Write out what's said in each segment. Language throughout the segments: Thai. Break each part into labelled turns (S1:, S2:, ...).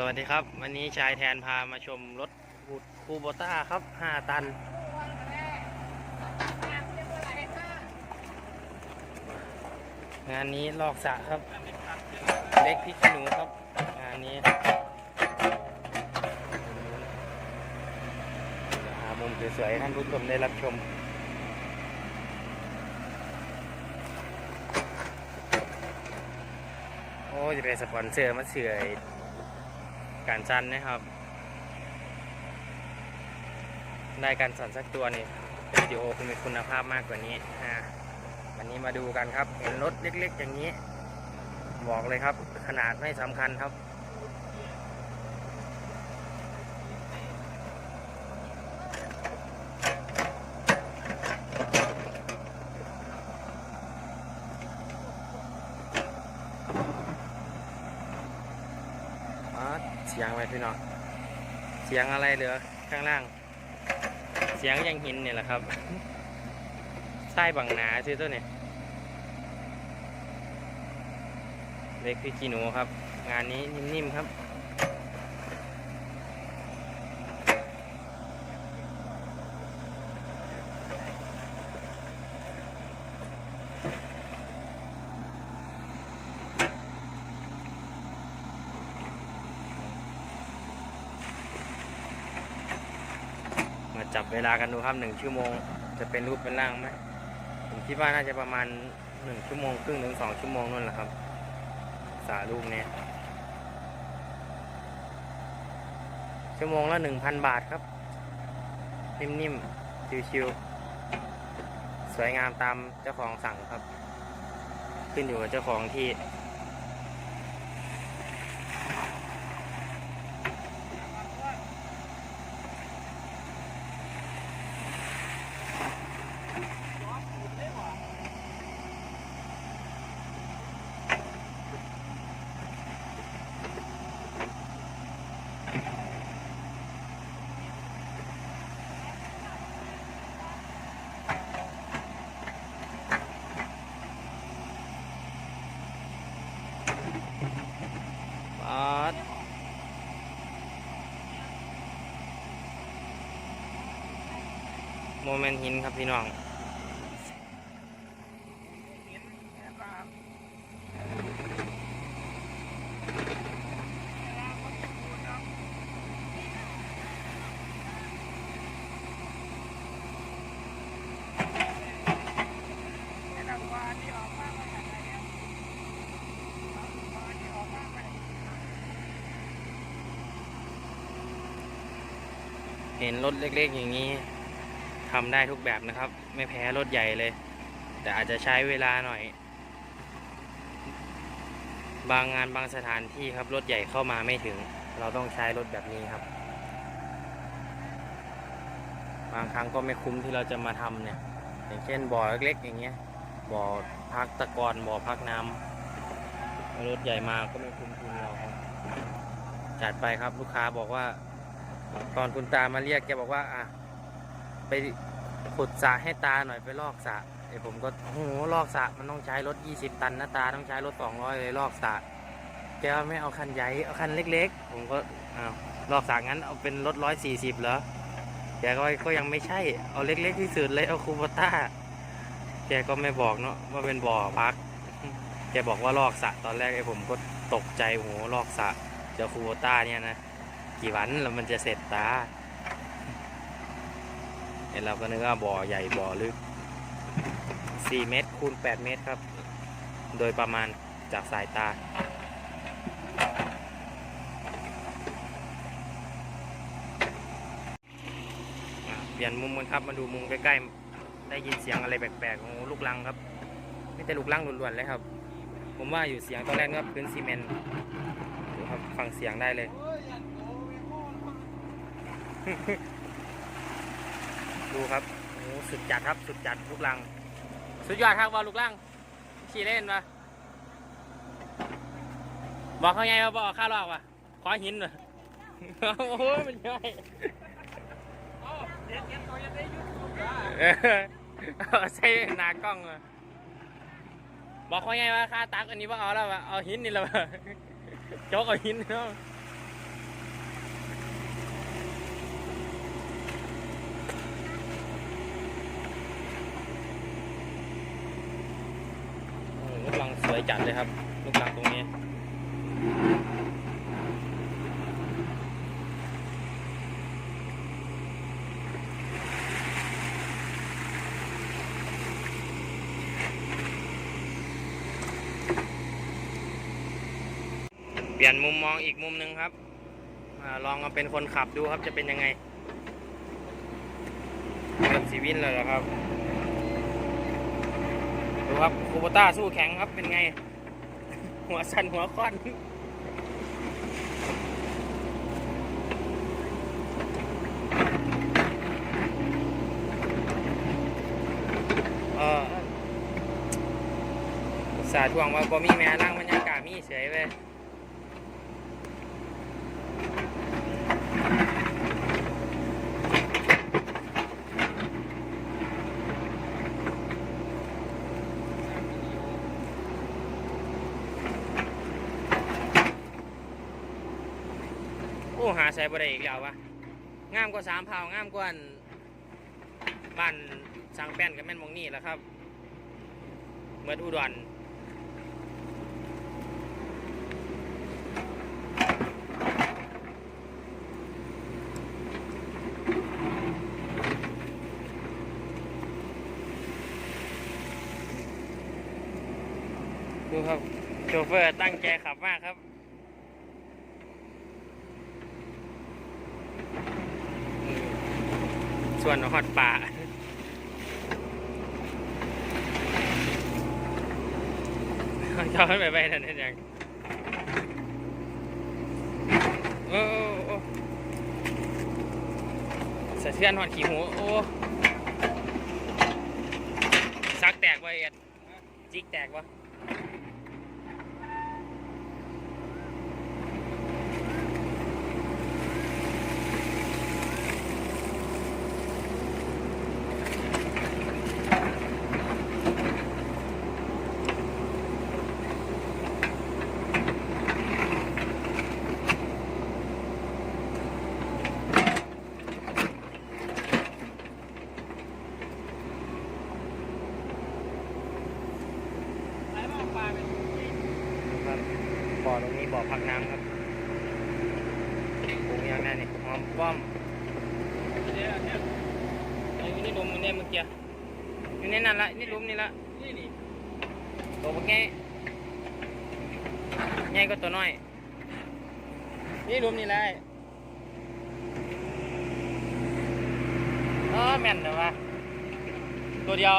S1: สวัสดีครับ วันนี้ชายแทนพามาชมรถคูโบต้าครับ 5 ตัน งานนี้ลอกสระครับ เล็กพริกหนูครับ งานนี้หามุมสวยๆให้ท่านผู้ชมได้รับชมโอ้จะเป็นสปอนเซอร์มาเสื่อย การสั้นนะครับ ได้การสั่นสักตัวนี่วิดีโอคงมีคุณภาพมากกว่านี้อ่าวันนี้มาดูกันครับ เห็นรถเล็กๆอย่างนี้ บอกเลยครับ ขนาดไม่สำคัญครับ อ๋อ เสียงอะไรพี่น้องเสียงอะไรเหลือข้างล่าง เสียงยังหินเนี่ยแหละครับใต้บังหนาชื่อตัวเนี่ยเล็กพี่กีหนูครับ งานนี้นิ่มๆครับ มาจับเวลากันดูครับหนึ่งชั่วโมง จะเป็นรูปเป็นร่างไหมผมคิดว่าน่าจะประมาณหนึ่งชั่วโมงครึ่งถึงสองชั่วโมงนั่นแหละครับ สารูปเนี้ยชั่วโมงละหนึ่งพันบาทครับ นิ่มๆ ชิวๆ สวยงามตามเจ้าของสั่งครับ ขึ้นอยู่กับเจ้าของที่ ปาด โมเมนต์หินครับพี่น้องเห็นรถเล็กๆอย่างนี้ ทำได้ทุกแบบนะครับ ไม่แพ้รถใหญ่เลย แต่อาจจะใช้เวลาหน่อย บางงานบางสถานที่ครับรถใหญ่เข้ามาไม่ถึง เราต้องใช้รถแบบนี้ครับ บางครั้งก็ไม่คุ้มที่เราจะมาทำเนี่ย อย่างเช่นบ่อเล็กๆอย่างเงี้ยบ่อพักตะกอนบ่อพักน้ำรถใหญ่มาก็ไม่คุ้มทุนเราครับจัดไปครับลูกค้าบอกว่า ตอนคุณตามาเรียกแกบอกว่าอะ ไปขุดสระให้ตาหน่อยไปลอกสระไอผมก็โอ้โหลอกสระมันต้องใช้รถ 20 ตันนะตาต้องใช้รถ 200 เลยลอกสระแกไม่เอาคันใหญ่เอาคันเล็ก ๆ ผมก็อ้าวลอกสระงั้นเอาเป็นรถ 140 เหรอแกก็ก็ยังไม่ใช่เอาเล็ก ๆ ที่สุดเลยเอาคูบต้าแกก็ไม่บอกเนาะว่าเป็นบ่อพักแกบอกว่าลอกสระตอนแรกไอ้ผมก็ตกใจโอ้โหลอกสระเดี๋ยวคูโบต้าเนี่ยนะ กี่วันแล้วมันจะเสร็จตา เราก็นึกว่าบ่อใหญ่บ่อลึก 4 เมตรคูณ 8 เมตรครับ โดยประมาณจากสายตา เปลี่ยนมุมกันครับ มาดูมุมใกล้ๆ ได้ยินเสียงอะไรแปลกๆโอ้โหลูกลังครับ ไม่ใช่ลูกลังล้วนๆเลยครับ ผมว่าอยู่เสียงตอนแรกก็พื้นซีเมนต์ครับฟังเสียงได้เลย ดูครับโอ้โหสุดจัดครับสุดจัดลูกลัง สุดยอดครับว่าลูกลังขี่เล่นปะบอกเขาไงว่าบอกข้าลอกวะขอหินวะโอ้โหมันย่อยเออเอาใส่หนากล้องเลยบอกเขาไงว่าค่าตักอันนี้ว่าเอาแล้ววะเอาหินนี่แล้ววะโจกเอาหินเนาะ วยจัดเลยครับลูกหลังตรงนี้ เปลี่ยนมุมมองอีกมุมหนึ่งครับอลองมาเป็นคนขับดูครับจะเป็นยังไงเริ่มสีวินเลยเหรอครับ ดูครับคูบต้าสู้แข็งครับเป็นไง หัวสั่นหัวค่อนเออสาทวงว่าบ่มีแม่ร่างบรรยากาศมีเฉยเลย ใส่บ่ได้อีกแล้ววะงามกว่าสามเผางามกว่าบ้านสังแป้นกับแม่นมองนี่แหละครับ เหมือนอุดรดูครับโชเฟอร์ตั้งใจขับมากครับ ส่วนฮอดป่าย้อนไปไปนั่นเห็นยังโอ้โอ้โอ้สะเทือนหอดขี้หูโอ้ซักแตกวะเอ็ดจิกแตกวะครับ บ่อตรงนี้บ่อพักน้ำครับปรุงอย่างนั้นนี่หอมป้อมเนี่ยเนี่ยไอ้นี่ลุมมันเนี่ยเมื่อกี้อยู่ในนั่นละนี่ลุมนี่ละนี่นี่ตัวพวกนี้ใหญ่ก็ตัวน้อย นี่ลุมนี่แหละเออแม่นเลยวะตัวเดียว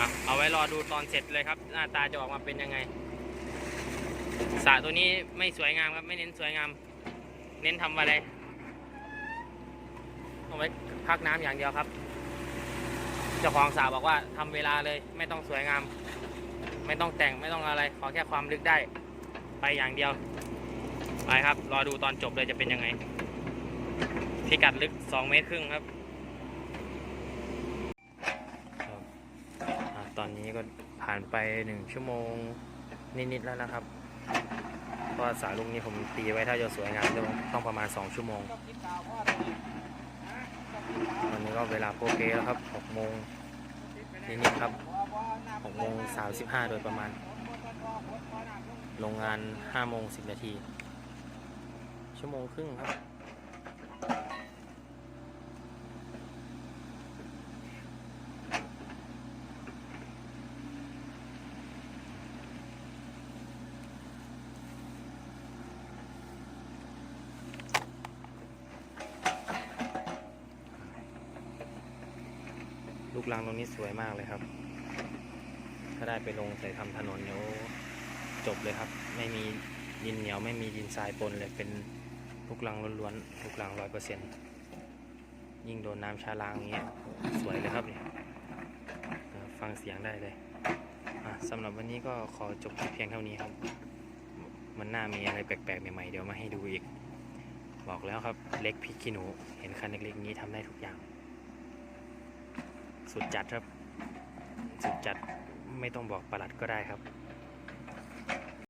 S1: อะเอาไว้รอดูตอนเสร็จเลยครับ หน้าตาจะออกมาเป็นยังไงสระตัวนี้ไม่สวยงามครับ ไม่เน้นสวยงาม เน้นทำอะไรเอาไว้พักน้ำอย่างเดียวครับเจ้าของสระบอกว่าทำเวลาเลย ไม่ต้องสวยงาม ไม่ต้องแต่งไม่ต้องอะไร ขอแค่ความลึกได้ ไปอย่างเดียว ไปครับ รอดูตอนจบเลยจะเป็นยังไงพิกัดลึก 2 เมตรครึ่งครับ อะตอ นี้ก็ผ่านไปหนึ่งชั่วโมงนิดๆแล้วนะครับเพราะสาลุงนี้ผมตีไว้ถ้าจะสวยงามต้องต้องประมาณ 2 ชั่วโมงวันนี้ก็เวลาโปรเกแล้วครับ6โมงนิดๆครับ6โมง35 โดยประมาณ โรงงาน5โมง10 นาที ชั่วโมงครึ่งครับ ลูกรังตรงนี้สวยมากเลยครับ ถ้าได้ไปลงใส่ทำถนนเดี๋ยวจบเลยครับ ไม่มีดินเหนียวไม่มีดินทรายปนเลยเป็นลูกรังล้วนๆลูกรังร้อยเปอร์เซ็นต์ยิ่งโดนน้ำชาลางอย่างเงี้ยสวยเลยครับเนี่ยฟังเสียงได้เลยสำหรับวันนี้ก็ขอจบเพียงเท่านี้ครับ มันน่ามีอะไรแปลกๆใหม่ๆเดี๋ยวมาให้ดูอีก บอกแล้วครับเล็กพริกขี้หนู เห็นคันเล็กๆนี้ทำได้ทุกอย่าง สุดจัดครับ สุดจัดไม่ต้องบอกประหลัดก็ได้ครับ